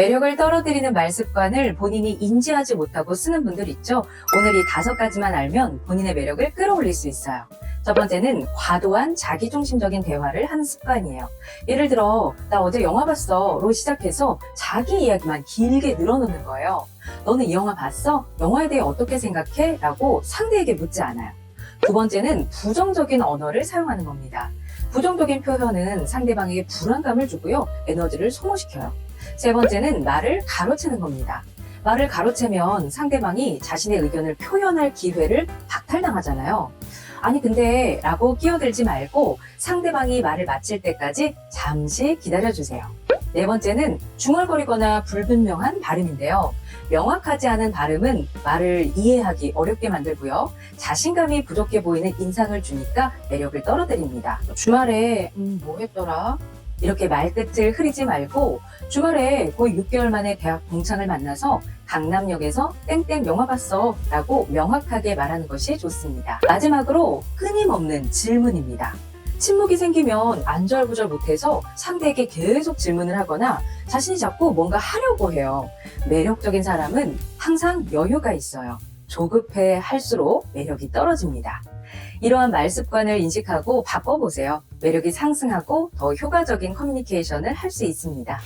매력을 떨어뜨리는 말 습관을 본인이 인지하지 못하고 쓰는 분들 있죠? 오늘 이 다섯 가지만 알면 본인의 매력을 끌어올릴 수 있어요. 첫 번째는 과도한 자기중심적인 대화를 하는 습관이에요. 예를 들어, 나 어제 영화 봤어. 로 시작해서 자기 이야기만 길게 늘어놓는 거예요. 너는 이 영화 봤어? 영화에 대해 어떻게 생각해? 라고 상대에게 묻지 않아요. 두 번째는 부정적인 언어를 사용하는 겁니다. 부정적인 표현은 상대방에게 불안감을 주고요. 에너지를 소모시켜요. 세 번째는 말을 가로채는 겁니다. 말을 가로채면 상대방이 자신의 의견을 표현할 기회를 박탈당하잖아요. 아니 근데 라고 끼어들지 말고 상대방이 말을 마칠 때까지 잠시 기다려주세요. 네 번째는 중얼거리거나 불분명한 발음인데요. 명확하지 않은 발음은 말을 이해하기 어렵게 만들고요. 자신감이 부족해 보이는 인상을 주니까 매력을 떨어뜨립니다. 주말에 음, 뭐 했더라? 이렇게 말끝을 흐리지 말고 주말에 거의 6개월 만에 대학 동창을 만나서 강남역에서 땡땡 영화 봤어 라고 명확하게 말하는 것이 좋습니다. 마지막으로 끊임없는 질문입니다. 침묵이 생기면 안절부절 못해서 상대에게 계속 질문을 하거나 자신이 자꾸 뭔가 하려고 해요. 매력적인 사람은 항상 여유가 있어요. 조급해 할수록 매력이 떨어집니다. 이러한 말 습관을 인식하고 바꿔보세요. 매력이 상승하고 더 효과적인 커뮤니케이션을 할 수 있습니다.